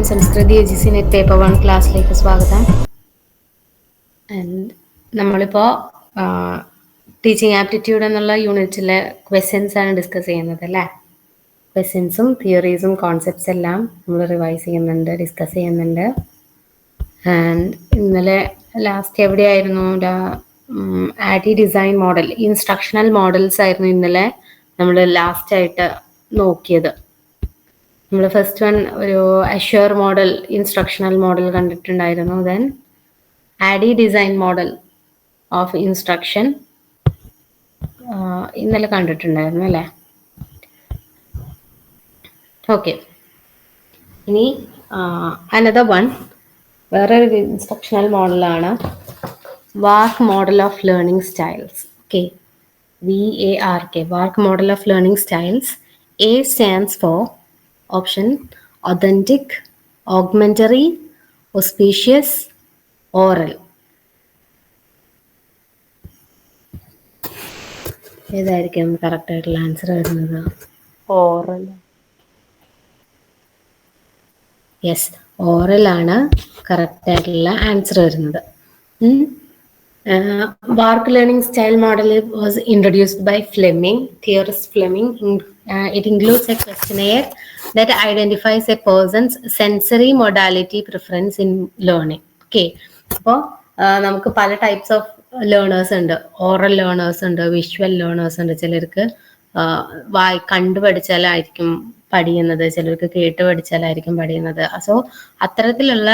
എല്ലാവർക്കും Samskriti A G C net paper one ക്ലാസ്സിലേക്ക് സ്വാഗതം. ആൻഡ് നമ്മളിപ്പോൾ ടീച്ചിങ് ആപ്റ്റിറ്റ്യൂഡ് എന്നുള്ള യൂണിറ്റിലെ ക്വസ്റ്റ്യൻസ് ആണ് ഡിസ്കസ് ചെയ്യുന്നത് അല്ലേ? ക്വസ്റ്റ്യൻസും തിയറീസും കോൺസെപ്റ്റ്സ് എല്ലാം നമ്മൾ റിവൈസ് ചെയ്യുന്നുണ്ട് ഡിസ്കസ് ചെയ്യുന്നുണ്ട്. ആൻഡ് ഇന്നലെ ലാസ്റ്റ് എവിടെയായിരുന്നു? ADDIE design model instructional models ആയിരുന്നു ഇന്നലെ നമ്മൾ ലാസ്റ്റ് ആയിട്ട് നോക്കിയത്. നമ്മൾ ഫസ്റ്റ് വൺ ഒരു അഷ്യൂർ മോഡൽ ഇൻസ്ട്രക്ഷണൽ മോഡൽ കണ്ടിട്ടുണ്ടായിരുന്നു. Then ADDIE design model of instruction ഇന്നലെ കണ്ടിട്ടുണ്ടായിരുന്നു അല്ലേ? ഓക്കെ ഇനി അനദർ വൺ വേറൊരു ഇൻസ്ട്രക്ഷണൽ മോഡലാണ് VARK model of learning styles okay V A R K VARK model of learning styles A stands for option authentic augmentary auspicious aural ഏതായിരിക്കും correct ആയിട്ടുള്ള answer വരുന്നത്? Aural yes aural ആണ് correct ആയിട്ടുള്ള answer വരുന്നത്. VARK learning style model was introduced by Fleming theorist Fleming it includes a questionnaire that identifies a person's sensory modality preference in learning. Okay അപ്പോൾ നമുക്ക് പല types of learners ഉണ്ട്. Oral learners ഉണ്ട് visual learners ഉണ്ട്. ചിലർക്ക് വായി കണ്ടു പഠിച്ചാലായിരിക്കും പഠിക്കുന്നത് ചിലർക്ക് കേട്ട് പഠിച്ചാലായിരിക്കും പഠിക്കുന്നത് സോ അത്തരത്തിലുള്ള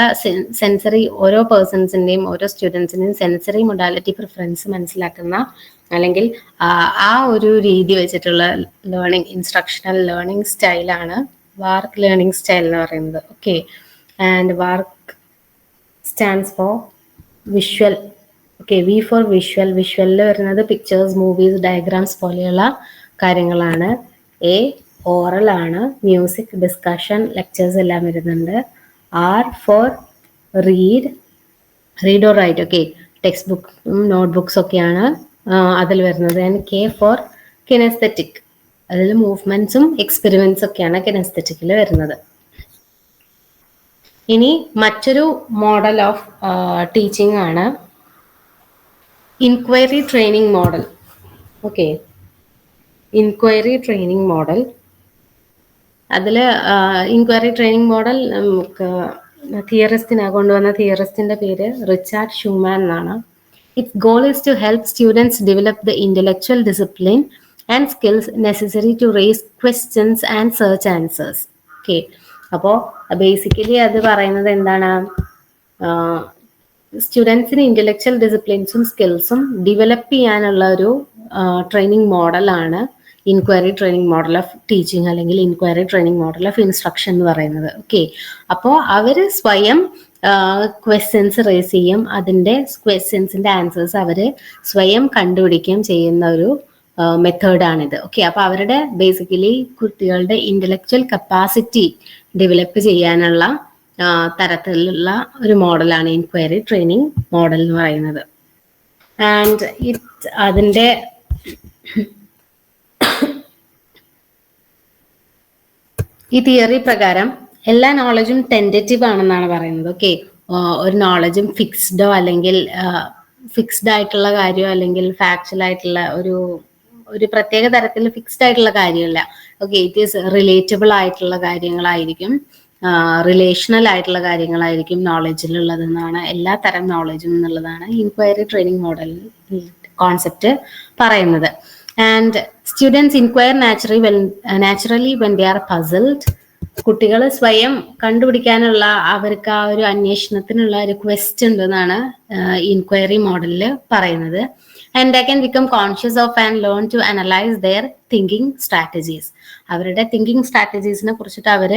സെൻസറി ഓരോ പേഴ്സൺസിന്റെയും ഓരോ സ്റ്റുഡൻസിന്റെയും സെൻസറി മൊഡാലിറ്റി പ്രിഫറൻസ് മനസ്സിലാക്കുന്ന അല്ലെങ്കിൽ ആ ഒരു രീതി വെച്ചിട്ടുള്ള ലേണിംഗ് ഇൻസ്ട്രക്ഷണൽ ലേണിംഗ് സ്റ്റൈലാണ് വാർക്ക് ലേണിംഗ് സ്റ്റൈൽ എന്ന് പറയുന്നത്. Okay and VARK stands for visual okay V for visual വിഷ്വലിൽ വരുന്നത് പിക്ചേഴ്സ് മൂവീസ് ഡയഗ്രാംസ് പോലെയുള്ള കാര്യങ്ങളാണ്. എ ഓറൽ ആണ്. മ്യൂസിക് ഡിസ്കഷൻ ലെക്ചേഴ്സ് എല്ലാം വരുന്നുണ്ട്. R for read read or write okay text book note books ഒക്കെയാണ് അതിൽ വരുന്നത്. ആൻഡ് കെ ഫോർ കിനസ്തറ്റിക് അതിൽ മൂവ്മെന്റ്സും എക്സ്പെരിമെന്റ്സ് ഒക്കെയാണ് കിനസ്തറ്റിക്കിൽ വരുന്നത്. ഇനി മറ്റൊരു മോഡൽ ഓഫ് ടീച്ചിങ് ആണ്. Inquiry training model okay inquiry training model അതിൽ ഇൻക്വയറി ട്രെയിനിങ് മോഡൽ നമുക്ക് തിയറിസ്റ്റിനെ കൊണ്ടുവന്ന തിയറിസ്റ്റിന്റെ പേര് റിച്ചാർഡ് ഷൂമാൻ എന്നാണ്. Its goal is to help students develop the intellectual discipline and skills necessary to raise questions and search answers okay അപ്പോൾ basically അത് പറയുന്നത് എന്താണ്? സ്റ്റുഡൻസിന് ഇന്റലക്ച്വൽ ഡിസിപ്ലിൻസും സ്കിൽസും ഡെവലപ്പ് ചെയ്യാനുള്ള ഒരു ട്രെയിനിങ് മോഡലാണ് inquiry training model of teaching അല്ലെങ്കിൽ inquiry training model of instruction എന്ന് പറയുന്നത്. ഓക്കെ അപ്പോൾ അവർ സ്വയം ക്വസ്റ്റ്യൻസ് റേസ് ചെയ്യും. അതിന്റെ ക്വസ്റ്റ്യൻസിന്റെ ആൻസേഴ്സ് അവർ സ്വയം കണ്ടുപിടിക്കുകയും ചെയ്യുന്ന ഒരു മെത്തേഡാണിത് ഓക്കെ അപ്പോൾ അവരുടെ ബേസിക്കലി കുട്ടികളുടെ ഇന്റലക്ച്വൽ കപ്പാസിറ്റി ഡെവലപ്പ് ചെയ്യാനുള്ള തരത്തിലുള്ള ഒരു മോഡലാണ് ഇൻക്വയറി ട്രെയിനിങ് മോഡൽ എന്ന് പറയുന്നത്. ആൻഡ് ഇറ്റ് അതിന്റെ ഈ തിയറി പ്രകാരം എല്ലാ നോളജും ടെന്റേറ്റീവ് ആണെന്നാണ് പറയുന്നത്. ഓക്കെ ഒരു നോളജും ഫിക്സ്ഡോ അല്ലെങ്കിൽ ഫിക്സ്ഡ് ആയിട്ടുള്ള കാര്യമോ അല്ലെങ്കിൽ ഫാക്ച്വൽ ആയിട്ടുള്ള ഒരു ഒരു പ്രത്യേക തരത്തിൽ ഫിക്സ്ഡ് ആയിട്ടുള്ള കാര്യമല്ല. ഓക്കെ ഇറ്റ് ഈസ് റിലേറ്റബിൾ ആയിട്ടുള്ള കാര്യങ്ങളായിരിക്കും. റിലേഷണൽ ആയിട്ടുള്ള കാര്യങ്ങളായിരിക്കും നോളജിലുള്ളതെന്നാണ് എല്ലാ തരം നോളജും എന്നുള്ളതാണ് ഇൻക്വയറി ട്രെയിനിങ് മോഡൽ കോൺസെപ്റ്റ് പറയുന്നത്. And students inquire naturally when naturally when they are puzzled കുട്ടികൾ സ്വയം കണ്ടുപിടിക്കാനുള്ള അവർക്ക് ആ ഒരു അന്വേഷണത്തിനുള്ള ഒരു ക്വസ്റ്റ് ഉണ്ടെന്നാണ് ഇൻക്വയറി മോഡലിൽ പറയുന്നത്. And the can become conscious of and learn to analyse their thinking strategies അവരുടെ തിങ്കിങ് സ്ട്രാറ്റജീസിനെ കുറിച്ചിട്ട് അവർ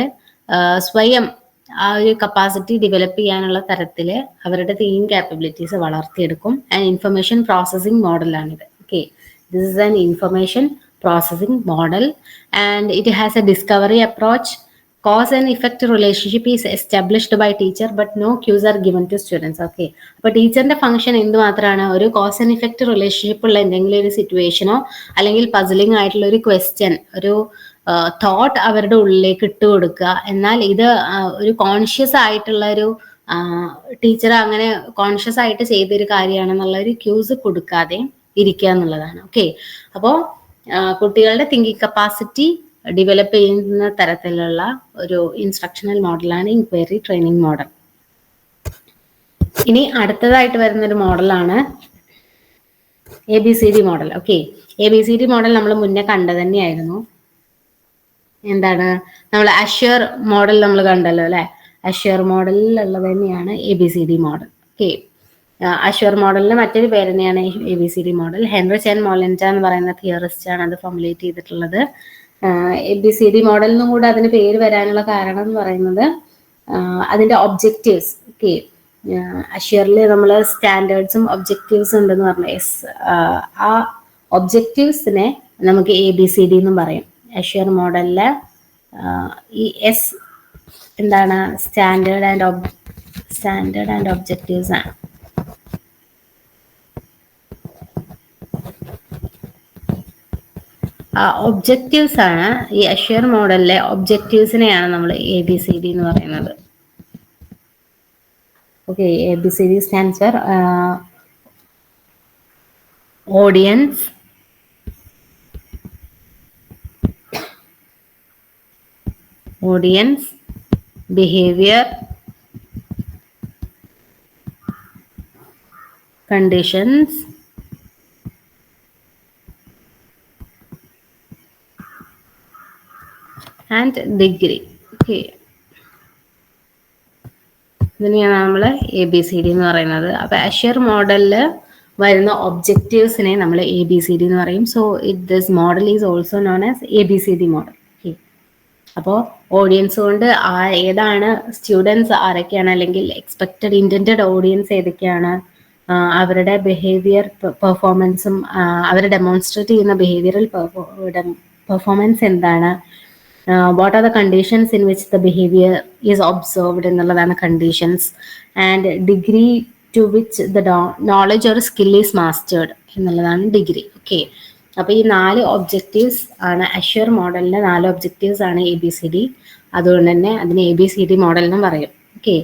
സ്വയം ആ ഒരു കപ്പാസിറ്റി ഡെവലപ്പ് ചെയ്യാനുള്ള തരത്തിൽ അവരുടെ തിങ്കിങ് കാപ്പബിലിറ്റീസ് വളർത്തിയെടുക്കും. And information processing മോഡലാണിത് okay this is an information processing model and it has a discovery approach cause and effect relationship is established by teacher but no cues are given to students okay അപ്പൊ ടീച്ചറിന്റെ function എന്ത് മാത്രമാണ് ഒരു cos and effect relationship ഉള്ള എന്തെങ്കിലും ഒരു സിറ്റുവേഷനോ അല്ലെങ്കിൽ puzzling ആയിട്ടുള്ള ഒരു ക്വസ്റ്റ്യൻ ഒരു തോട്ട് അവരുടെ ഉള്ളിലേക്ക് ഇട്ട് കൊടുക്കുക. എന്നാൽ ഇത് ഒരു കോൺഷ്യസ് ആയിട്ടുള്ള ഒരു ടീച്ചർ അങ്ങനെ കോൺഷ്യസ് ആയിട്ട് ചെയ്തൊരു കാര്യമാണെന്നുള്ള ഒരു ക്യൂസ് കൊടുക്കാതെ ഇരിക്കുക എന്നുള്ളതാണ്. ഓക്കെ അപ്പോൾ കുട്ടികളുടെ തിങ്കിങ് കപ്പാസിറ്റി ഡെവലപ്പ് ചെയ്യുന്ന തരത്തിലുള്ള ഒരു ഇൻസ്ട്രക്ഷണൽ മോഡലാണ് ഇൻക്വയറി ട്രെയിനിങ് മോഡൽ ഇനി അടുത്തതായിട്ട് വരുന്ന ഒരു മോഡലാണ് A B C D model okay A B C D model നമ്മൾ മുന്നേ കണ്ടു തന്നെയായിരുന്നു. എന്താണ്? നമ്മൾ അഷ്യൂർ മോഡൽ നമ്മൾ കണ്ടല്ലോ അല്ലെ? അഷ്യൂർ മോഡലിലുള്ളത് തന്നെയാണ് A B C D model okay ASSURE മോഡലിന് മറ്റൊരു പേര് തന്നെയാണ് A B C D model Henry Chen Molenda എന്ന് പറയുന്ന തിയറിസ്റ്റ് ആണ് അത് ഫോമുലേറ്റ് ചെയ്തിട്ടുള്ളത്. A B C D model എന്നും കൂടെ അതിന് പേര് വരാനുള്ള കാരണം എന്ന് പറയുന്നത് അതിന്റെ ഒബ്ജക്റ്റീവ്സ് ഓക്കെ അഷ്യറിൽ നമ്മൾ സ്റ്റാൻഡേർഡ്സും ഒബ്ജക്റ്റീവ്സും ഉണ്ടെന്ന് പറഞ്ഞു എസ് ആ ഒബ്ജക്റ്റീവ്സിനെ നമുക്ക് എ ബി സി ഡി എന്നും പറയും. അഷ്യർ മോഡലിലെ ഈ എസ് എന്താണ്? Standard and standard and objectives ആണ്. ഒബ്ജക്റ്റീവ്സ് ആണ് ഈ അഷ്യർ മോഡലിലെ ഒബ്ജക്റ്റീവ്സിനെയാണ് നമ്മൾ എ ബി സി ഡി എന്ന് പറയുന്നത്. Okay A B C D stands for audience audience behaviour conditions. And degree okay ഇതിനെയാണ് നമ്മൾ എ ബി സി ഡി എന്ന് പറയുന്നത്. അപ്പൊ അഷ്യർ മോഡലിൽ വരുന്ന ഒബ്ജക്റ്റീവ്സിനെ നമ്മൾ എ ബി സി ഡി എന്ന് പറയും. So it this model is also known as A B C D model okay അപ്പോൾ ഓഡിയൻസ് കൊണ്ട് ആ ഏതാണ് സ്റ്റുഡൻസ് ആരൊക്കെയാണ് അല്ലെങ്കിൽ എക്സ്പെക്റ്റഡ് ഇന്റന്റഡ് ഓഡിയൻസ് ഏതൊക്കെയാണ് അവരുടെ ബിഹേവിയർ പെർഫോമൻസും അവർ ഡെമോൺസ്ട്രേറ്റ് ചെയ്യുന്ന ബിഹേവിയറൽ പെർഫോമൻസ് എന്താണ് what are the conditions in which the behaviour is observed എന്നുള്ളതാണ് conditions and degree to which the knowledge or skill is mastered എന്നുള്ളതാണ് ഡിഗ്രി ഓക്കെ അപ്പോൾ ഈ നാല് ഒബ്ജക്റ്റീവ്സ് ആണ് അഷ്യൂർ മോഡലിന്റെ നാല് ഒബ്ജക്റ്റീവ്സ് ആണ് എ ബി സി ഡി അതുകൊണ്ട് തന്നെ അതിന് A B C D model എന്നും പറയും. ഓക്കെ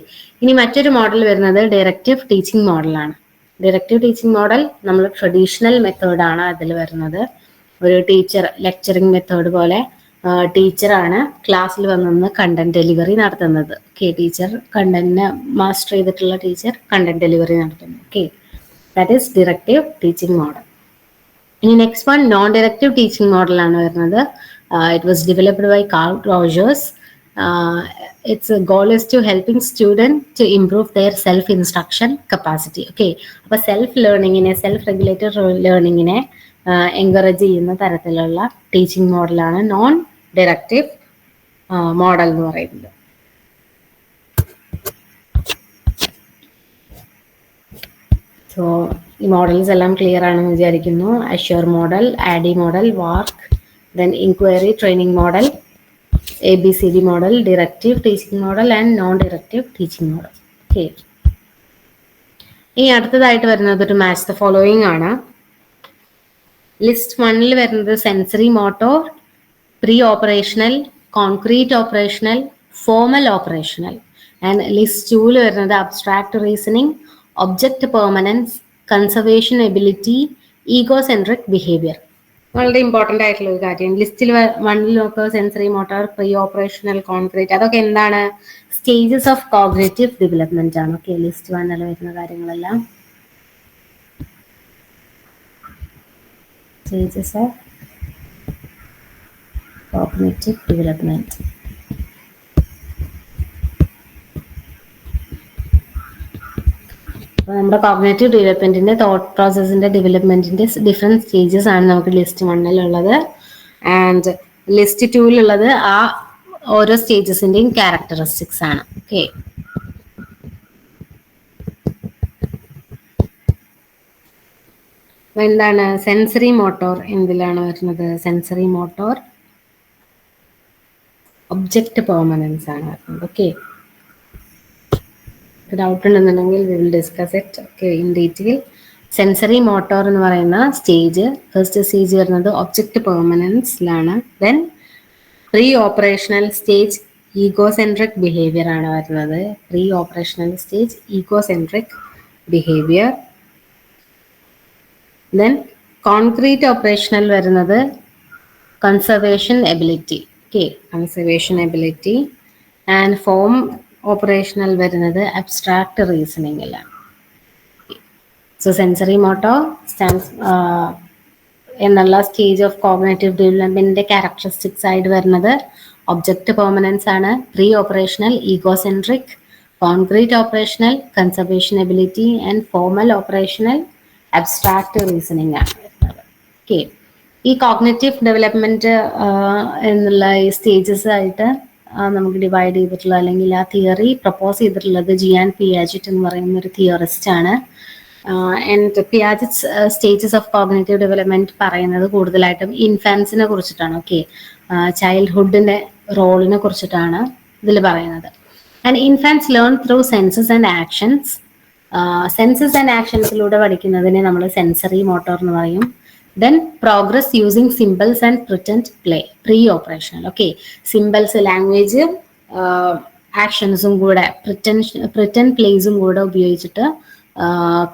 ഇനി മറ്റൊരു മോഡൽ വരുന്നത് ഡയറക്റ്റീവ് ടീച്ചിങ് മോഡലാണ് ഡയറക്റ്റീവ് ടീച്ചിങ് മോഡൽ നമ്മൾ ട്രഡീഷണൽ മെത്തേഡാണ് അതിൽ വരുന്നത്. ഒരു ടീച്ചർ ലെക്ചറിങ് മെത്തേഡ് പോലെ ടീച്ചറാണ് ക്ലാസ്സിൽ വന്നു കണ്ടന്റ് ഡെലിവറി നടത്തുന്നത്. ഓക്കെ ടീച്ചർ കണ്ടന്റിനെ മാസ്റ്റർ ചെയ്തിട്ടുള്ള ടീച്ചർ കണ്ടന്റ് ഡെലിവറി നടത്തുന്നു. Okay that is directive teaching model ഇനി next one non directive teaching മോഡലാണ് വരുന്നത്. It was developed by Carl Rogers its goal is to helping student to improve their self instruction capacity okay അപ്പോൾ self ലേണിങ്ങിനെ self regulated ലേണിങ്ങിനെ encourage ചെയ്യുന്ന തരത്തിലുള്ള teaching മോഡലാണ് non directive model എന്ന് പറയുന്നത്. സോ ഈ മോഡൽസ് എല്ലാം ക്ലിയർ ആണെന്ന് വിചാരിക്കുന്നു. ASSURE model ADDIE model VARK then inquiry training model A B C D model directive teaching model and non directive teaching model ഇനി അടുത്തതായിട്ട് വരുന്നത് ഒരു മാച്ച് ദ ഫോളോയിങ് ആണ്. ലിസ്റ്റ് വണ്ണിൽ വരുന്നത് sensory motor pre operational concrete operational formal operational and list tool വരുന്നത് abstract reasoning object permanence conservation ability ego centric behaviour വളരെ important ആയിട്ടുള്ള ഒരു കാര്യം. ലിസ്റ്റിൽ വണ്ണിൽ നോക്കുക sensory motor pre operational concrete അതൊക്കെ എന്താണ്? സ്റ്റേജസ് ഓഫ് കോഗ്നേറ്റീവ് ഡെവലപ്മെന്റ് ആണ്. ഓക്കെ ലിസ്റ്റ് വണ്ണിൽ വരുന്ന കാര്യങ്ങളെല്ലാം. Stages of cognitive development. നമ്മുടെ കോഗ്നേറ്റീവ് ഡെവലപ്മെന്റിന്റെ തോട്ട് പ്രോസസ്സിന്റെ ഡെവലപ്മെന്റിന്റെ ഡിഫറെന്റ് സ്റ്റേജസ് ആണ് നമുക്ക് ലിസ്റ്റ് വണ്ണിലുള്ളത് ആൻഡ് ലിസ്റ്റ് ടൂവിലുള്ളത് ആ ഓരോ സ്റ്റേജസിന്റെയും ക്യാരക്ടറിസ്റ്റിക്സ് ആണ്. ഓക്കെ എന്താണ്? സെൻസറി മോട്ടോർ എന്തിലാണ് വരുന്നത്? സെൻസറി മോട്ടോർ ഒബ്ജക്റ്റ് പെർമനൻസ് ആണ്. ഓക്കെ ഡൗട്ട് ഉണ്ടെന്നുണ്ടെങ്കിൽ we will discuss it okay in detail sensory motor എന്ന് പറയുന്ന സ്റ്റേജ് ഫസ്റ്റ് സ്റ്റേജ് വരുന്നത് object പെർമനൻസിലാണ് then pre operational stage ego centric behaviour ആണ് വരുന്നത്. Pre operational stage ego centric behaviour then concrete operational വരുന്നത് conservation ability okay conservation ability and form operational വരുന്നത് abstract റീസണിങ്ങിലാണ് so sensory motor stance എന്നുള്ള stage of cognitive ഡെവലപ്മെന്റിന്റെ characteristics ആയിട്ട് വരുന്നത് object permanence ആണ് pre operational ego centric concrete operational conservation ability and formal operational abstract reasoning ആണ്. വരുന്നത് okay ഈ കോഗ്നേറ്റീവ് ഡെവലപ്മെന്റ് എന്നുള്ള ഈ സ്റ്റേജസ് ആയിട്ട് നമുക്ക് ഡിവൈഡ് ചെയ്തിട്ടുള്ള അല്ലെങ്കിൽ ആ തിയറി പ്രപ്പോസ് ചെയ്തിട്ടുള്ളത് ജിയാൻ പിയാജിറ്റ് എന്ന് പറയുന്ന ഒരു തിയറിസ്റ്റ് ആണ്. And Piaget's stages of cognitive development പറയുന്നത് കൂടുതലായിട്ടും ഇൻഫാൻസിനെ കുറിച്ചിട്ടാണ് ഓക്കെ ചൈൽഡ്ഹുഡിന്റെ റോളിനെ കുറിച്ചിട്ടാണ് ഇതിൽ പറയുന്നത്. And infants learn through senses and actions senses and ആക്ഷൻസിലൂടെ പഠിക്കുന്നതിനെ നമ്മൾ സെൻസറി മോട്ടോർ എന്ന് പറയും. Then progress using symbols and pretend play pre operational okay symbols language ആക്ഷൻസും കൂടെ പ്രിറ്റൻ പ്രിറ്റൻ പ്ലേസും കൂടെ ഉപയോഗിച്ചിട്ട്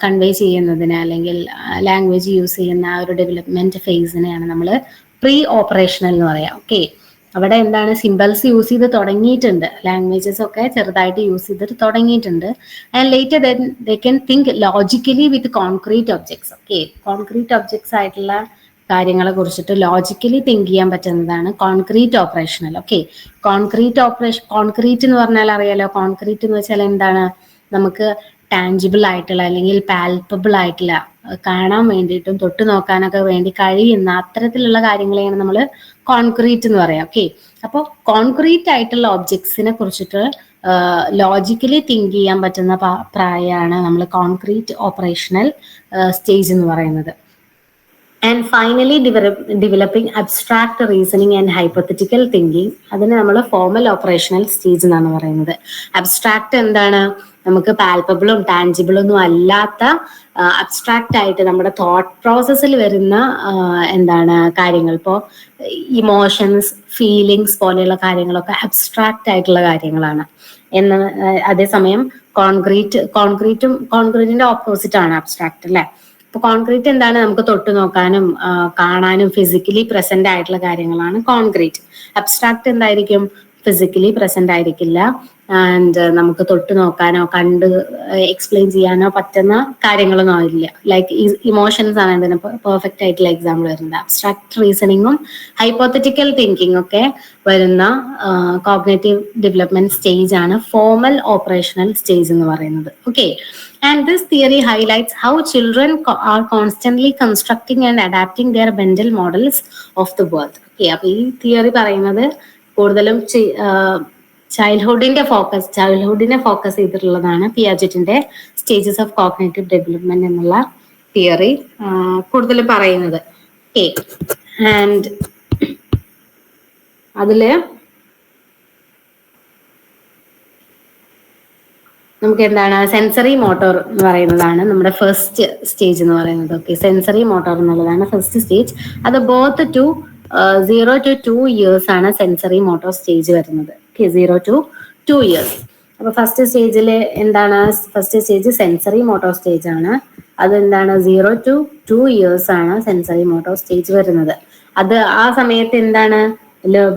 കൺവേ ചെയ്യുന്നതിന് അല്ലെങ്കിൽ ലാംഗ്വേജ് യൂസ് ചെയ്യുന്ന ആ ഒരു ഡെവലപ്മെന്റ് ഫേസിനെയാണ് നമ്മൾ പ്രീ ഓപ്പറേഷണൽ എന്ന് പറയാം ഓക്കെ അവിടെ എന്താണ് സിമ്പിൾസ് യൂസ് ചെയ്ത് തുടങ്ങിയിട്ടുണ്ട്. ലാംഗ്വേജസ് ഒക്കെ ചെറുതായിട്ട് യൂസ് ചെയ്തിട്ട് തുടങ്ങിയിട്ടുണ്ട്. And later then they can think logically with concrete objects okay concrete objects ആയിട്ടുള്ള കാര്യങ്ങളെ കുറിച്ചിട്ട് ലോജിക്കലി തിങ്ക് ചെയ്യാൻ പറ്റുന്നതാണ് concrete operational okay concrete operation concrete എന്ന് പറഞ്ഞാൽ അറിയാലോ? കോൺക്രീറ്റ് എന്ന് വെച്ചാൽ എന്താണ്? നമുക്ക് ടാഞ്ചിബിൾ ആയിട്ടുള്ള അല്ലെങ്കിൽ പാൽപ്പബിൾ ആയിട്ടുള്ള കാണാൻ വേണ്ടിയിട്ടും തൊട്ട് നോക്കാനൊക്കെ വേണ്ടി കഴിയുന്ന അത്തരത്തിലുള്ള കാര്യങ്ങളെയാണ് നമ്മൾ കോൺക്രീറ്റ് എന്ന് പറയാം. ഓക്കെ അപ്പോൾ കോൺക്രീറ്റ് ആയിട്ടുള്ള ഒബ്ജക്ട്സിനെ കുറിച്ചിട്ട് ലോജിക്കലി തിങ്ക് ചെയ്യാൻ പറ്റുന്ന പ്രായമാണ് നമ്മൾ കോൺക്രീറ്റ് ഓപ്പറേഷണൽ സ്റ്റേജ് എന്ന് പറയുന്നത്. And finally developing abstract reasoning and hypothetical thinking അതിന് നമ്മൾ ഫോമൽ ഓപ്പറേഷണൽ സ്റ്റേജ് എന്നാണ് പറയുന്നത്. അബ്സ്ട്രാക്ട് എന്താണ്? നമുക്ക് പാൽപ്പബിളും ടാൻജിബിളും ഒന്നും അല്ലാത്ത അബ്സ്ട്രാക്റ്റ് ആയിട്ട് നമ്മുടെ തോട്ട് പ്രോസസ്സിൽ വരുന്ന എന്താണ് കാര്യങ്ങൾ. ഇപ്പോൾ ഇമോഷൻസ് ഫീലിങ്സ് പോലെയുള്ള കാര്യങ്ങളൊക്കെ അബ്സ്ട്രാക്റ്റ് ആയിട്ടുള്ള കാര്യങ്ങളാണ്. എന്ന അതേസമയം കോൺക്രീറ്റ് കോൺക്രീറ്റും കോൺക്രീറ്റിന്റെ ഓപ്പോസിറ്റ് ആണ് അബ്സ്ട്രാക്റ്റ് അല്ലേ? അപ്പൊ കോൺക്രീറ്റ് എന്താണ് നമുക്ക് തൊട്ടു നോക്കാനും കാണാനും ഫിസിക്കലി പ്രസന്റ് ആയിട്ടുള്ള കാര്യങ്ങളാണ് കോൺക്രീറ്റ് അബ്സ്ട്രാക്ട് എന്തായിരിക്കും? ഫിസിക്കലി പ്രസന്റ് ആയിരിക്കില്ല. ആൻഡ് നമുക്ക് തൊട്ട് നോക്കാനോ കണ്ട് എക്സ്പ്ലെയിൻ ചെയ്യാനോ പറ്റുന്ന കാര്യങ്ങളൊന്നും ആവില്ല. ലൈക്ക് ഇമോഷൻസ് ആണ് ഇതിന് പെർഫെക്റ്റ് ആയിട്ടുള്ള എക്സാമ്പിൾ വരുന്നത്. അബ്സ്ട്രാക്ട് റീസണിങ്ങും ഹൈപ്പോത്തറ്റിക്കൽ തിങ്കിങ് ഒക്കെ വരുന്ന കോഗ്നേറ്റീവ് ഡെവലപ്മെന്റ് സ്റ്റേജ് ആണ് ഫോമൽ ഓപ്പറേഷണൽ സ്റ്റേജ് എന്ന് പറയുന്നത്. Okay and this theory highlights how children are constantly constructing and adapting their mental models of the world okay അപ്പൊ ഈ തിയറി പറയുന്നത് കൂടുതലും ചൈൽഡ്ഹുഡിന്റെ ഫോക്കസ് ചൈൽഡ്ഹുഡിനെ ഫോക്കസ് ചെയ്തിട്ടുള്ളതാണ് പിയാജറ്റിന്റെ സ്റ്റേജസ് ഓഫ് കോഗ്നേറ്റീവ് ഡെവലപ്മെന്റ് എന്നുള്ള തിയറി കൂടുതൽ പറയുന്നത്. ഓക്കെ ആൻഡ് അതിൽ നമുക്ക് എന്താണ്? സെൻസറി മോട്ടോർ എന്ന് പറയുന്നതാണ് നമ്മുടെ ഫസ്റ്റ് സ്റ്റേജ് എന്ന് പറയുന്നത്. ഓക്കെ സെൻസറി മോട്ടോർ എന്നുള്ളതാണ് ഫസ്റ്റ് സ്റ്റേജ് അത് both to zero to two years ആണ് സെൻസറി മോട്ടോർ സ്റ്റേജ് വരുന്നത്. Okay zero to two years അപ്പൊ ഫസ്റ്റ് സ്റ്റേജിൽ എന്താണ്? First stage sensory motor stage ആണ്. അതെന്താണ്? സീറോ ടു ടു ഇയേഴ്സ് ആണ് സെൻസറി മോട്ടോർ സ്റ്റേജ് വരുന്നത്. അത് ആ സമയത്ത് എന്താണ്?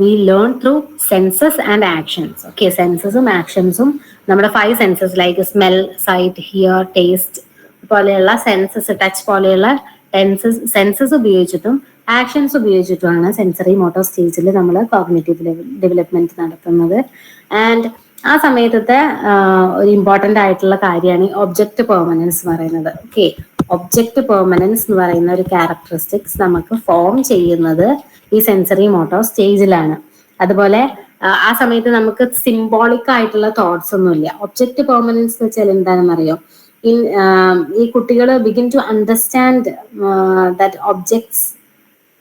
We learn through senses and actions okay സെൻസസും ആക്ഷൻസും നമ്മുടെ five senses like smell sight hear taste പോലെയുള്ള സെൻസസ് ടച്ച് പോലെയുള്ള ടെൻസസ് സെൻസസ് ഉപയോഗിച്ചിട്ടും ആക്ഷൻസ് ഉപയോഗിച്ചിട്ടുമാണ് സെൻസറി മോട്ടോർ സ്റ്റേജിൽ നമ്മൾ കോഗ്നേറ്റീവ് ഡെവലപ്മെന്റ് നടത്തുന്നത്. ആൻഡ് ആ സമയത്തത്തെ ഒരു ഇമ്പോർട്ടന്റ് ആയിട്ടുള്ള കാര്യമാണ് ഒബ്ജക്റ്റ് പെർമനൻസ് എന്ന് പറയുന്നത്. ഓക്കെ ഒബ്ജക്റ്റ് പെർമനൻസ് എന്ന് പറയുന്ന ഒരു ക്യാരക്ടറിസ്റ്റിക്സ് നമുക്ക് ഫോം ചെയ്യുന്നത് ഈ സെൻസറി മോട്ടോർ സ്റ്റേജിലാണ് അതുപോലെ ആ സമയത്ത് നമുക്ക് സിംബോളിക് ആയിട്ടുള്ള തോട്ട്സ് ഒന്നുമില്ല. ഒബ്ജക്റ്റ് പെർമനൻസ് എന്ന് വെച്ചാൽ എന്താണെന്ന് അറിയോ ഈ കുട്ടികൾ begin to understand that objects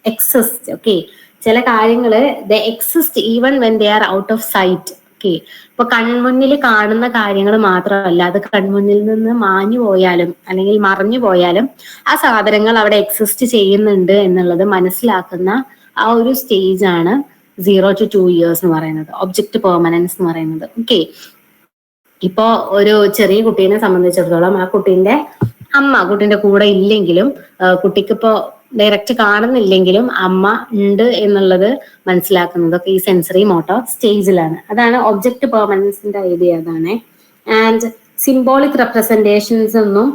exist okay ചില കാര്യങ്ങൾ the exist even when they are out of sight okay ഇപ്പൊ കൺമുന്നിൽ കാണുന്ന കാര്യങ്ങൾ മാത്രമല്ല അത് കൺമുന്നിൽ നിന്ന് മാഞ്ഞു പോയാലും അല്ലെങ്കിൽ മറഞ്ഞു പോയാലും ആ സാധനങ്ങൾ അവിടെ എക്സിസ്റ്റ് ചെയ്യുന്നുണ്ട് എന്നുള്ളത് മനസ്സിലാക്കുന്ന ആ ഒരു സ്റ്റേജ് ആണ് സീറോ ടു ടു ഇയേഴ്സ് എന്ന് പറയുന്നത് ഒബ്ജക്റ്റ് പെർമനൻസ് എന്ന് പറയുന്നത് ഓക്കെ ഇപ്പോ ഒരു ചെറിയ കുട്ടീനെ സംബന്ധിച്ചിടത്തോളം ആ കുട്ടീന്റെ അമ്മ കുട്ടിന്റെ കൂടെ ഇല്ലെങ്കിലും കുട്ടിക്ക് ഇപ്പോ ഡയറക്റ്റ് കാണുന്നില്ലെങ്കിലും അമ്മ ഉണ്ട് എന്നുള്ളത് മനസ്സിലാക്കുന്നതൊക്കെ ഈ സെൻസറി മോട്ടോ സ്റ്റേജിലാണ് അതാണ് ഒബ്ജക്റ്റ് പെർമനൻസിന്റെ ഐഡിയ അതാണ്. ആൻഡ് സിംബോളിക് റെപ്രസെന്റേഷൻസ് ഒന്നും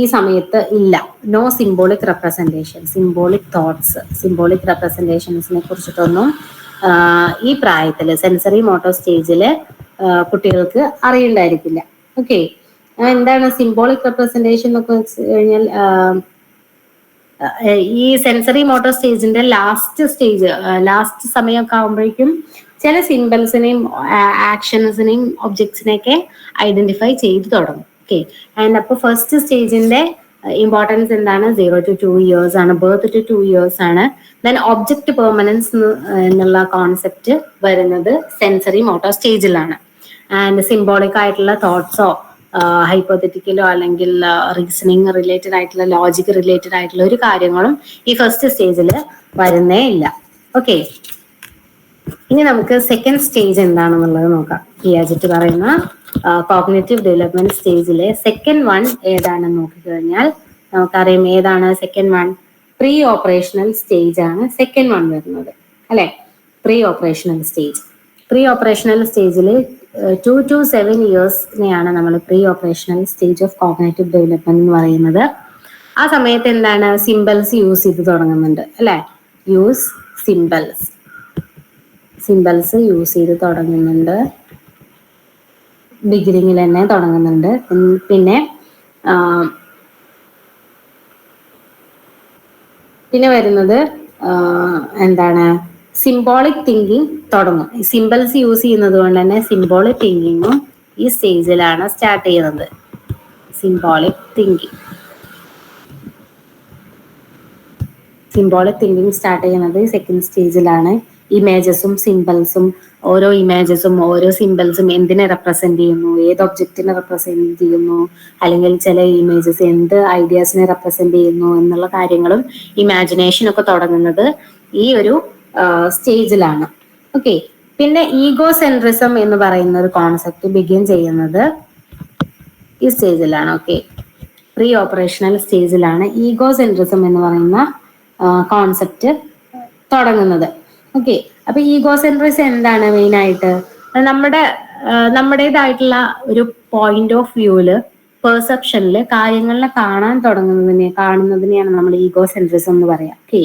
ഈ സമയത്ത് ഇല്ല. No symbolic representation symbolic thoughts symbolic റെപ്രസെന്റേഷൻസിനെ കുറിച്ചിട്ടൊന്നും ഈ പ്രായത്തിൽ സെൻസറി മോട്ടോ സ്റ്റേജിൽ കുട്ടികൾക്ക് അറിയണ്ടായിരിക്കില്ല. ഓക്കെ എന്താണ് സിംബോളിക് റെപ്രസെന്റേഷൻ എന്നൊക്കെ വെച്ച് കഴിഞ്ഞാൽ ഈ സെൻസറി മോട്ടോർ സ്റ്റേജിന്റെ ലാസ്റ്റ് സ്റ്റേജ് ലാസ്റ്റ് സമയമൊക്കെ ആകുമ്പോഴേക്കും ചില സിംബൽസിനെയും ആക്ഷൻസിനെയും ഒബ്ജക്ട്സിനെയൊക്കെ ഐഡന്റിഫൈ ചെയ്തു തുടങ്ങും. ഓക്കെ ആൻഡ് അപ്പൊ ഫസ്റ്റ് സ്റ്റേജിന്റെ ഇമ്പോർട്ടൻസ് എന്താണ്? സീറോ ടു ടു ഇയേഴ്സ് ആണ്. ബർത്ത് ടു ടു ഇയേഴ്സ് ആണ്. ദെൻ ഒബ്ജക്ട് പെർമനൻസ് എന്നുള്ള കോൺസെപ്റ്റ് വരുന്നത് സെൻസറി മോട്ടോർ സ്റ്റേജിലാണ് ആൻഡ് സിംബോളിക് ആയിട്ടുള്ള തോട്ട്സോ ഹൈപ്പോത്തറ്റിക്കലോ അല്ലെങ്കിൽ റീസണിങ് റിലേറ്റഡ് ആയിട്ടുള്ള ലോജിക് റിലേറ്റഡ് ആയിട്ടുള്ള ഒരു കാര്യങ്ങളും ഈ ഫസ്റ്റ് സ്റ്റേജിൽ വരുന്നേ ഇല്ല. ഓക്കെ ഇനി നമുക്ക് സെക്കൻഡ് സ്റ്റേജ് എന്താണെന്നുള്ളത് നോക്കാം. ഈ അജിറ്റ് പറയുന്ന കോഗ്നേറ്റീവ് ഡെവലപ്മെന്റ് സ്റ്റേജിലെ സെക്കൻഡ് വൺ ഏതാണെന്ന് നോക്കിക്കഴിഞ്ഞാൽ നമുക്കറിയാം ഏതാണ് second one pre operational stage ആണ് സെക്കൻഡ് വൺ വരുന്നത്. അല്ലെ? Pre operational stage pre operational സ്റ്റേജിൽ ടു ടു സെവൻ ഇയേഴ്സിനെയാണ് നമ്മൾ pre operational stage of cognitive development എന്ന് പറയുന്നത്. ആ സമയത്ത് എന്താണ് സിമ്പിൾസ് യൂസ് ചെയ്ത് തുടങ്ങുന്നുണ്ട്. അല്ലെ? യൂസ് സിമ്പിൾസ് സിമ്പിൾസ് യൂസ് ചെയ്ത് തുടങ്ങുന്നുണ്ട്. ബിഗിനിങ്ങിൽ തന്നെ തുടങ്ങുന്നുണ്ട്. പിന്നെ പിന്നെ വരുന്നത് എന്താണ് സിംബോളിക് തിങ്കിങ് തുടങ്ങും. സിമ്പിൾസ് യൂസ് ചെയ്യുന്നത് കൊണ്ട് തന്നെ സിംബോളിക് തിങ്കിങ്ങും ഈ സ്റ്റേജിലാണ് സ്റ്റാർട്ട് ചെയ്യുന്നത്. Symbolic thinking symbolic thinking start ചെയ്യുന്നത് സെക്കൻഡ് സ്റ്റേജിലാണ് ഇമേജസും സിമ്പിൾസും ഓരോ ഇമേജസും ഓരോ സിമ്പിൾസും എന്തിനെ റെപ്രസെന്റ് ചെയ്യുന്നു ഏത് ഒബ്ജക്റ്റിനെ റെപ്രസെന്റ് ചെയ്യുന്നു അല്ലെങ്കിൽ ചില ഇമേജസ് എന്ത് ഐഡിയാസിനെ റെപ്രസെന്റ് ചെയ്യുന്നു എന്നുള്ള കാര്യങ്ങളും ഇമാജിനേഷൻ ഒക്കെ തുടങ്ങുന്നത് ഈ ഒരു സ്റ്റേജിലാണ്. ഓക്കെ പിന്നെ ഈഗോ സെൻട്രിസം എന്ന് പറയുന്ന ഒരു കോൺസെപ്റ്റ് ബിഗിൻ ചെയ്യുന്നത് ഈ സ്റ്റേജിലാണ്. ഓക്കെ പ്രീ ഓപ്പറേഷണൽ സ്റ്റേജിലാണ് ഈഗോ സെൻട്രിസം എന്ന് പറയുന്ന കോൺസെപ്റ്റ് തുടങ്ങുന്നത്. ഓക്കെ അപ്പൊ ഈഗോ സെൻട്രിസ് എന്താണ് മെയിൻ ആയിട്ട് നമ്മുടെ നമ്മുടേതായിട്ടുള്ള ഒരു പോയിന്റ് ഓഫ് വ്യൂൽ പെർസെപ്ഷനിൽ കാര്യങ്ങളെ കാണാൻ തുടങ്ങുന്നതിനെ കാണുന്നതിനെയാണ് നമ്മൾ ഈഗോ സെൻട്രിസം എന്ന് പറയാം. ഓക്കെ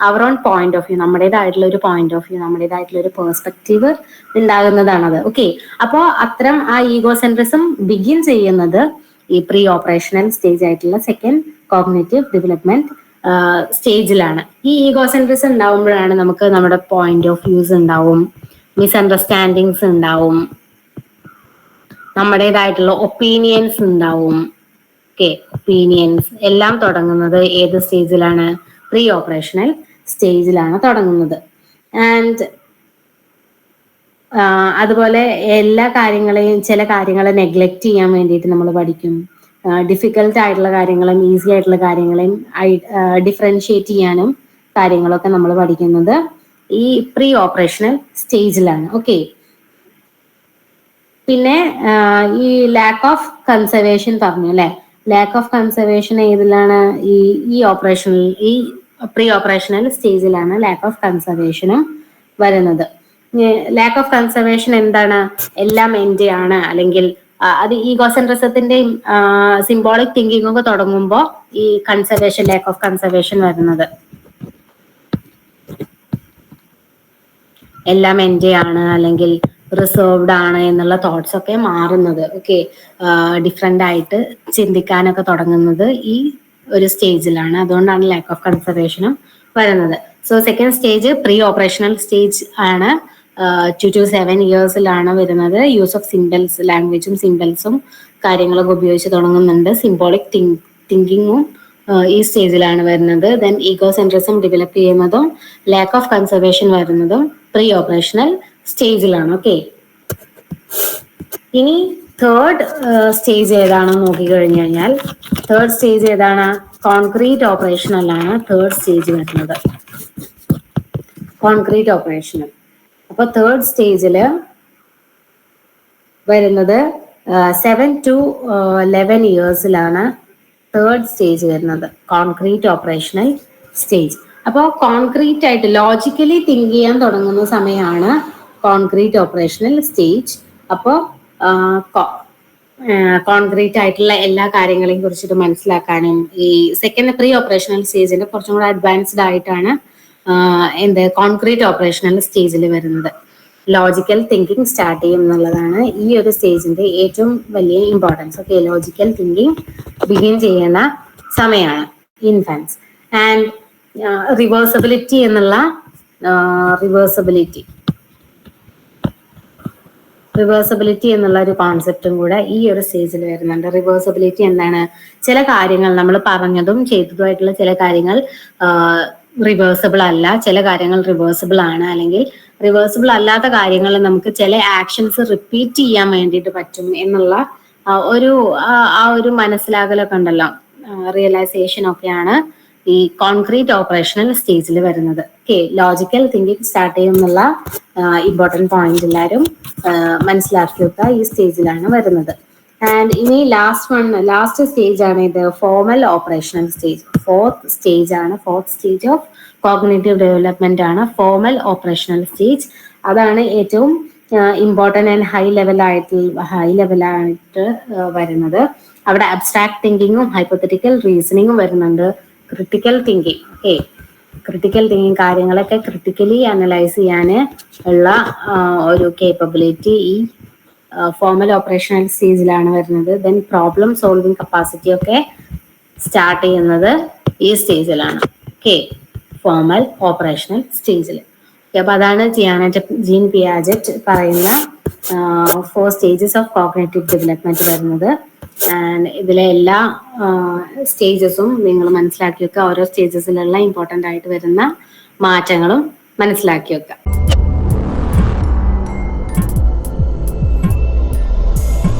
അവർ ഓൺ പോയിന്റ് ഓഫ് വ്യൂ നമ്മുടേതായിട്ടുള്ള ഒരു പോയിന്റ് ഓഫ് വ്യൂ നമ്മുടേതായിട്ടുള്ള ഒരു പെർസ്പെക്റ്റീവ് ഉണ്ടാകുന്നതാണത്. ഓക്കെ അപ്പോ അത്തരം ആ ഈഗോ സെൻട്രിസം ബിഗിൻ ചെയ്യുന്നത് ഈ പ്രീ ഓപ്പറേഷണൽ സ്റ്റേജ് ആയിട്ടുള്ള സെക്കൻഡ് കോഗ്നേറ്റീവ് ഡെവലപ്മെന്റ് സ്റ്റേജിലാണ് ഈ ഈഗോ സെൻട്രിസം ഉണ്ടാവുമ്പോഴാണ് നമുക്ക് നമ്മുടെ പോയിന്റ് ഓഫ് വ്യൂസ് ഉണ്ടാവും മിസ്അണ്ടർസ്റ്റാൻഡിങ്സ് ഉണ്ടാവും നമ്മുടേതായിട്ടുള്ള ഒപ്പീനിയൻസ് ഉണ്ടാവും. ഓക്കെ ഒപ്പീനിയൻസ് എല്ലാം തുടങ്ങുന്നത് ഏത് സ്റ്റേജിലാണ് പ്രീ ഓപ്പറേഷണൽ സ്റ്റേജിലാണ് തുടങ്ങുന്നത്. ആൻഡ് അതുപോലെ എല്ലാ കാര്യങ്ങളെയും ചില കാര്യങ്ങളെ നെഗ്ലക്ട് ചെയ്യാൻ വേണ്ടിയിട്ട് നമ്മൾ പഠിക്കും. ഡിഫിക്കൽട്ട് ആയിട്ടുള്ള കാര്യങ്ങളും ഈസി ആയിട്ടുള്ള കാര്യങ്ങളെയും ഡിഫറൻഷിയേറ്റ് ചെയ്യാനും കാര്യങ്ങളൊക്കെ നമ്മൾ പഠിക്കുന്നത് ഈ പ്രീ ഓപ്പറേഷണൽ സ്റ്റേജിലാണ് ഓക്കെ പിന്നെ ഈ ലാക്ക് ഓഫ് കൺസർവേഷൻ പറഞ്ഞു അല്ലെ? ലാക്ക് ഓഫ് കൺസർവേഷൻ ഏതിലാണ് ഈ ഈ ഓപ്പറേഷണൽ ഈ പ്രീ ഓപ്പറേഷണൽ സ്റ്റേജിലാണ് ലാക്ക് ഓഫ് കൺസർവേഷനും വരുന്നത്. ലാക്ക് ഓഫ് കൺസർവേഷൻ എന്താണ്? എല്ലാം എന്റെ ആണ്. അല്ലെങ്കിൽ അത് ഈ ഗോസെൻട്രിസത്തിന്റെയും സിംബോളിക് തിങ്കിങ് ഒക്കെ തുടങ്ങുമ്പോൾ ഈ കൺസർവേഷൻ ലാക്ക് ഓഫ് കൺസർവേഷൻ വരുന്നത്. എല്ലാം എന്റെ ആണ് അല്ലെങ്കിൽ റിസർവ്ഡ് ആണ് എന്നുള്ള തോട്ട്സ് ഒക്കെ മാറുന്നത്. ഓക്കെ ഡിഫറെന്റ് ആയിട്ട് ചിന്തിക്കാനൊക്കെ തുടങ്ങുന്നത് ഈ ഒരു സ്റ്റേജിലാണ്. അതുകൊണ്ടാണ് ലാക്ക് ഓഫ് കൺസർവേഷനും വരുന്നത്. So second stage pre operational stage ആണ് ടു ടു സെവൻ ഇയേഴ്സിലാണ് വരുന്നത്. യൂസ് ഓഫ് സിംബൽസ് ലാംഗ്വേജും സിംബൽസും കാര്യങ്ങളൊക്കെ ഉപയോഗിച്ച് തുടങ്ങുന്നുണ്ട്. സിംബോളിക് തിങ്ക് തിങ്കിങ്ങും ഈ സ്റ്റേജിലാണ് വരുന്നത്. ദെൻ ഈഗോ സെൻട്രിസം ഡെവലപ്പ് ചെയ്യുന്നതും ലാക്ക് ഓഫ് കൺസർവേഷൻ വരുന്നതും പ്രീ ഓപ്പറേഷണൽ സ്റ്റേജിലാണ് ഓക്കെ ഇനി തേർഡ് സ്റ്റേജ് ഏതാണെന്ന് നോക്കിക്കഴിഞ്ഞു കഴിഞ്ഞാൽ തേർഡ് സ്റ്റേജ് ഏതാണ്? കോൺക്രീറ്റ് ഓപ്പറേഷനലാണ് തേർഡ് സ്റ്റേജ് വരുന്നത്. കോൺക്രീറ്റ് ഓപ്പറേഷനൽ അപ്പൊ തേർഡ് സ്റ്റേജിൽ വരുന്നത് സെവൻ ടു ലെവൻ ഇയേഴ്സിലാണ് തേർഡ് സ്റ്റേജ് വരുന്നത്. കോൺക്രീറ്റ് ഓപ്പറേഷണൽ സ്റ്റേജ് അപ്പോൾ കോൺക്രീറ്റ് ആയിട്ട് ലോജിക്കലി തിങ്ക് ചെയ്യാൻ തുടങ്ങുന്ന സമയമാണ് കോൺക്രീറ്റ് ഓപ്പറേഷണൽ സ്റ്റേജ് അപ്പോൾ കോൺക്രീറ്റ് ആയിട്ടുള്ള എല്ലാ കാര്യങ്ങളെയും കുറിച്ചിട്ട് മനസ്സിലാക്കാനും ഈ സെക്കൻഡ് പ്രീ ഓപ്പറേഷണൽ സ്റ്റേജിന്റെ കുറച്ചും കൂടെ അഡ്വാൻസ്ഡ് ആയിട്ടാണ് എന്ത് കോൺക്രീറ്റ് ഓപ്പറേഷണൽ സ്റ്റേജിൽ വരുന്നത്. ലോജിക്കൽ തിങ്കിങ് സ്റ്റാർട്ട് ചെയ്യും എന്നുള്ളതാണ് ഈ ഒരു സ്റ്റേജിന്റെ ഏറ്റവും വലിയ importance okay logical thinking begin ചെയ്യുന്ന സമയമാണ് ഇൻഫാൻസ് ആൻഡ് റിവേഴ്സബിലിറ്റി എന്നുള്ള റിവേഴ്സബിലിറ്റി റിവേഴ്സബിലിറ്റി എന്നുള്ള ഒരു കോൺസെപ്റ്റും കൂടെ ഈ ഒരു സ്റ്റേജിൽ വരുന്നുണ്ട്. റിവേഴ്സബിലിറ്റി എന്താണ്? ചില കാര്യങ്ങൾ നമ്മൾ പറഞ്ഞതും ചെയ്തതുമായിട്ടുള്ള ചില കാര്യങ്ങൾ റിവേഴ്സിബിൾ അല്ല. ചില കാര്യങ്ങൾ റിവേഴ്സിബിൾ ആണ്. അല്ലെങ്കിൽ റിവേഴ്സിബിൾ അല്ലാത്ത കാര്യങ്ങൾ നമുക്ക് ചില ആക്ഷൻസ് റിപ്പീറ്റ് ചെയ്യാൻ വേണ്ടിയിട്ട് പറ്റും എന്നുള്ള ഒരു ആ ഒരു മനസ്സിലാകലൊക്കെ ഉണ്ടല്ലോ. റിയലൈസേഷൻ ഒക്കെയാണ്. ഈ കോൺക്രീറ്റ് ഓപ്പറേഷണൽ സ്റ്റേജിൽ വരുന്നത്. ഓക്കെ ലോജിക്കൽ തിങ്കിങ് സ്റ്റാർട്ട് ചെയ്യുന്നുള്ള ഇമ്പോർട്ടന്റ് പോയിന്റ് എല്ലാവരും മനസ്സിലാക്കി വെക്കുക ഈ സ്റ്റേജിലാണ് വരുന്നത്. ആൻഡ് ഇനി ലാസ്റ്റ് വൺ ലാസ്റ്റ് സ്റ്റേജ് ആണ് ഇത് formal operational stage fourth stage ആണ് fourth stage of cognitive development ആണ് ഫോമൽ ഓപ്പറേഷണൽ സ്റ്റേജ് അതാണ് ഏറ്റവും ഇമ്പോർട്ടന്റ് ആൻഡ് ഹൈ ലെവലായിട്ട് ഹൈ ലെവലായിട്ട് വരുന്നത്. അവിടെ അബ്സ്ട്രാക്ട് തിങ്കിങ്ങും ഹൈപ്പത്തറ്റിക്കൽ റീസണിങ്ങും വരുന്നുണ്ട്. Critical thinking okay critical thinking കാര്യങ്ങളൊക്കെ ക്രിട്ടിക്കലി അനലൈസ് ചെയ്യാൻ ഉള്ള ഒരു കേപ്പബിലിറ്റി ഈ ഫോമൽ ഓപ്പറേഷണൽ സ്റ്റേജിലാണ് വരുന്നത്. ദെൻ പ്രോബ്ലം സോൾവിങ് കപ്പാസിറ്റി ഒക്കെ സ്റ്റാർട്ട് ചെയ്യുന്നത് ഈ സ്റ്റേജിലാണ് ഓക്കെ ഫോമൽ ഓപ്പറേഷണൽ സ്റ്റേജിൽ അപ്പൊ അതാണ് ജിയാനറ്റ് ജീൻ പിയാജറ്റ് പറയുന്ന four stages of cognitive development വരുന്നത്. ഇതിലെ എല്ലാ സ്റ്റേജസും നിങ്ങൾ മനസ്സിലാക്കി വെക്കുക. ഓരോ സ്റ്റേജസിലുള്ള ഇമ്പോർട്ടന്റ് ആയിട്ട് വരുന്ന മാറ്റങ്ങളും മനസ്സിലാക്കി വെക്കുക.